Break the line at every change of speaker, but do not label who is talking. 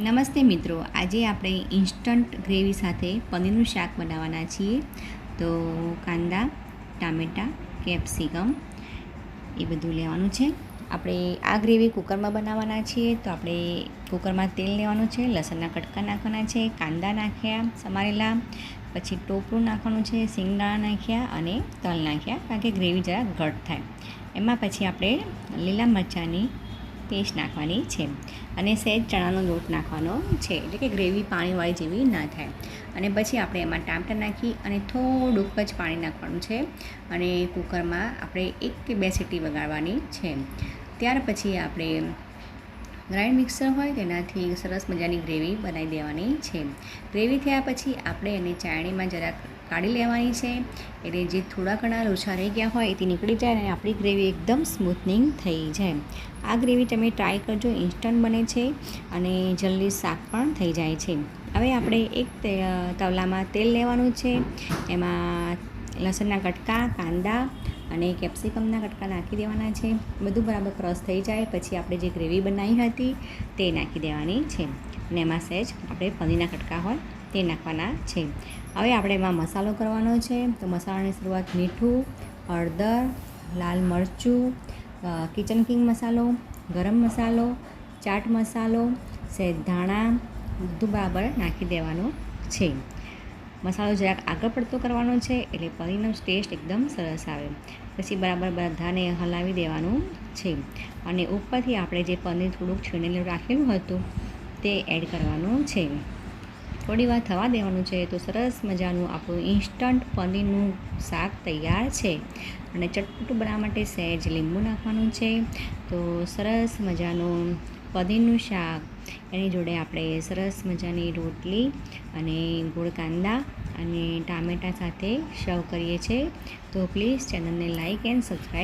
નમસ્તે મિત્રો, આજે આપણે ઇન્સ્ટન્ટ ગ્રેવી સાથે પનીરનું શાક બનાવવાના છીએ. તો કાંદા, ટામેટાં, કેપ્સિકમ એ બધું લેવાનું છે. આપણે આ ગ્રેવી કુકરમાં બનાવવાના છીએ, તો આપણે કુકરમાં તેલ લેવાનું છે, લસણના કટકા નાખવાના છે, કાંદા નાખ્યા, સમારેલા, પછી ટોપરું નાખવાનું છે સિંગદાણા નાખ્યા અને તલ નાખ્યા, કારણ કે ગ્રેવી જરા ઘટ થાય. એમાં પછી આપણે લીલા મરચાંની પેસ્ટ નાખવાની છે અને સહેજ ચણાનો લોટ નાખવાનો છે. એટલે કે ગ્રેવી પાણીવાળી જેવી ના થાય. અને પછી આપણે એમાં ટામટા નાખી અને થોડુંક જ પાણી નાખવાનું છે. અને કુકરમાં આપણે એક કે બે સીટી વગાડવાની છે. ત્યાર પછી આપણે ગ્રાઇન્ડ મિક્સર હોય તેનાથી સરસ મજાની ગ્રેવી બનાવી દેવાની છે. ગ્રેવી થયા પછી આપણે એને ચાળણીમાં જરાક કાઢી લેવાની છે. એટલે જે થોડા ઘણા લોચા રહી ગયા હોય તે નીકળી જાય અને આપણી ગ્રેવી એકદમ સ્મૂથનિંગ થઈ જાય. આ ગ્રેવી તમે ટ્રાય કરજો, ઇન્સ્ટન્ટ બને છે અને જલ્દી શાક પણ થઈ જાય છે. હવે આપણે એક તવલામાં તેલ લેવાનું છે. એમાં લસણના કટકા, કાંદા અને કેપ્સિકમના કટકા નાખી દેવાના છે. બધું બરાબર ક્રશ થઈ જાય, પછી આપણે જે ગ્રેવી બનાવી હતી તે નાખી દેવાની છે. અને એમાં સહેજ આપણે પનીરના કટકા હોય તે નાખવાના છે. હવે આપણે એમાં મસાલો કરવાનો છે. તો મસાલાની શરૂઆત મીઠું, હળદર, લાલ મરચું કિચન કિંગ મસાલો, ગરમ મસાલો, ચાટ મસાલો સહેજ ધાણા, બધું બરાબર નાખી દેવાનું છે. મસાલો જરાક આગળ પડતો કરવાનો છે એટલે પનીરનો ટેસ્ટ એકદમ સરસ આવે. પછી બરાબર બધાને હલાવી દેવાનું છે. અને ઉપરથી આપણે જે પનીર થોડુંક છીણેલું રાખેલું હતું તે એડ કરવાનું છે. થોડી વાર થવા દેવાનું છે તો સરસ મજાનું આપણું ઇન્સ્ટન્ટ પનીરનું શાક તૈયાર છે. અને ચટપટું બનાવવા માટે સહેજ લીંબુ નાખવાનું છે. તો સરસ મજાનું પનીરનું શાક. એની જોડે આપણે સરસ મજાની રોટલી અને ગોળ કાંદા અને ટામેટાં સાથે સર્વ કરીએ છીએ. તો પ્લીઝ ચેનલને લાઇક એન્ડ સબસ્ક્રાઈબ